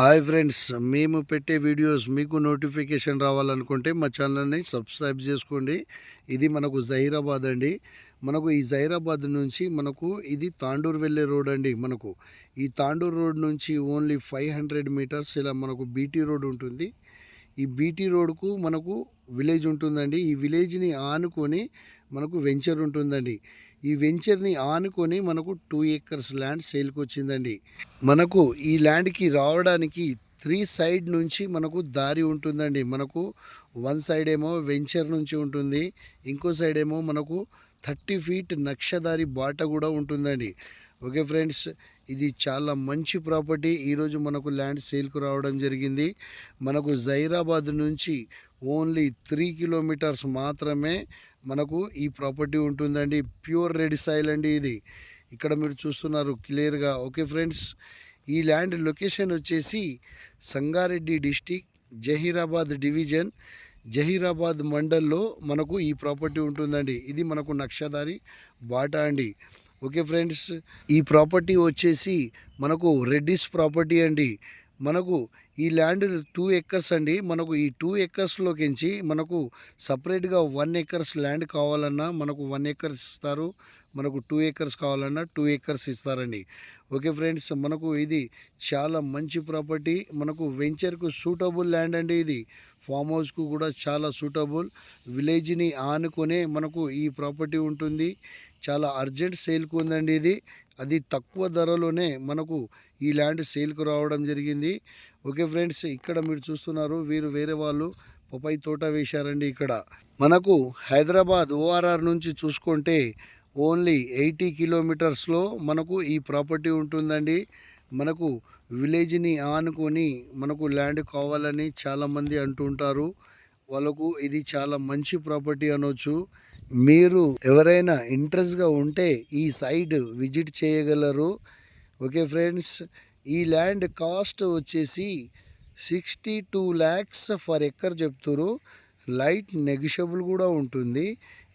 Hi friends మేము పెట్టే videos మీకు నోటిఫికేషన్ రావాలనుకుంటే మా ఛానల్ని సబ్స్క్రైబ్ చేసుకోండి. ఇది మనకు జహీరాబాద్ అండి. మనకు ఈ జహీరాబాద్ నుంచి మనకు ఇది తాండూరు వెళ్ళే రోడ్ అండి మనకు. ఈ తాండూరు రోడ్ నుంచి ఓన్లీ ఫైవ్ హండ్రెడ్ మీటర్స్ ఇలా మనకు బీటీ రోడ్ ఉంటుంది. ఈ బీటీ రోడ్కు మనకు విలేజ్ ఉంటుందండి. ఈ విలేజ్ని ఆనుకొని మనకు వెంచర్ ఉంటుందండి. ఈ వెంచర్ని ఆనుకొని మనకు టూ ఏకర్స్ ల్యాండ్ సేల్కి వచ్చిందండి మనకు ఈ ల్యాండ్కి రావడానికి త్రీ సైడ్ నుంచి మనకు దారి ఉంటుందండి. మనకు వన్ సైడ్ ఏమో వెంచర్ నుంచి ఉంటుంది. ఇంకో సైడ్ ఏమో మనకు థర్టీ ఫీట్ నక్షదారి బాట కూడా ఉంటుందండి. ఓకే ఫ్రెండ్స్ ఇది చాలా మంచి ప్రాపర్టీ. ఈరోజు మనకు ల్యాండ్ సేల్కు రావడం జరిగింది. మనకు జైరాబాద్ నుంచి ఓన్లీ త్రీ కిలోమీటర్స్ మాత్రమే మనకు ఈ ప్రాపర్టీ ఉంటుందండి. ప్యూర్ రెడ్ సాయిల్ అండి ఇది. ఇక్కడ మీరు చూస్తున్నారు క్లియర్గా. ఓకే ఫ్రెండ్స్ ఈ ల్యాండ్ లొకేషన్ వచ్చేసి సంగారెడ్డి డిస్టిక్ జహీరాబాద్ డివిజన్. జహీరాబాద్ మండల్లో మనకు ఈ ప్రాపర్టీ ఉంటుందండి. ఇది మనకు నక్షదారి బాటా అండి. ఓకే ఫ్రెండ్స్ ఈ ప్రాపర్టీ వచ్చేసి మనకు రెడ్డిస్ ప్రాపర్టీ అండి. మనకు ఈ ల్యాండ్ టూ ఎకర్స్ అండి. మనకు ఈ టూ ఎకర్స్లోకించి మనకు సపరేట్గా వన్ ఎకర్స్ ల్యాండ్ కావాలన్నా మనకు వన్ ఎకర్స్ ఇస్తారు. మనకు టూ ఎకర్స్ కావాలన్నా టూ ఎకర్స్ ఇస్తారండి. ఓకే ఫ్రెండ్స్ మనకు ఇది చాలా మంచి ప్రాపర్టీ. మనకు వెంచర్కు సూటబుల్ ల్యాండ్ అండి ఇది. ఫామ్ హౌస్కు కూడా చాలా సూటబుల్. విలేజ్ని ఆనుకునే మనకు ఈ ప్రాపర్టీ ఉంటుంది. చాలా అర్జెంట్ సేల్కు ఉందండి ఇది. అది తక్కువ ధరలోనే మనకు ఈ ల్యాండ్ సేల్కు రావడం జరిగింది. ఓకే ఫ్రెండ్స్ ఇక్కడ మీరు చూస్తున్నారు వీరు వేరే వాళ్ళు పపాయి తోట వేశారండి ఇక్కడ. మనకు హైదరాబాద్ ఓఆర్ఆర్ నుంచి చూసుకుంటే ఓన్లీ ఎయిటీ కిలోమీటర్స్లో మనకు ఈ ప్రాపర్టీ ఉంటుందండి. మనకు విలేజ్ని ఆనుకొని మనకు ల్యాండ్ కావాలని చాలామంది అంటుంటారు వాళ్ళకు ఇది చాలా మంచి ప్రాపర్టీ అనొచ్చు. మీరు ఎవరైనా ఇంట్రెస్ట్గా ఉంటే ఈ సైడ్ విజిట్ చేయగలరు. ఓకే ఫ్రెండ్స్ ఈ ల్యాండ్ కాస్ట్ వచ్చేసి sixty two lakhs for acre చెప్తురు light negotiable కూడా ఉంటుంది.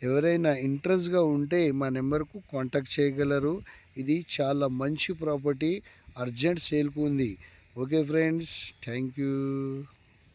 ఎవరైనా ఇంట్రెస్ట్గా ఉంటే మా నెంబర్కు కాంటాక్ట్ చేయగలరు. ఇది చాలా మంచి ప్రాపర్టీ. అర్జెంట్ సేల్కు ఉంది. Okay friends thank you.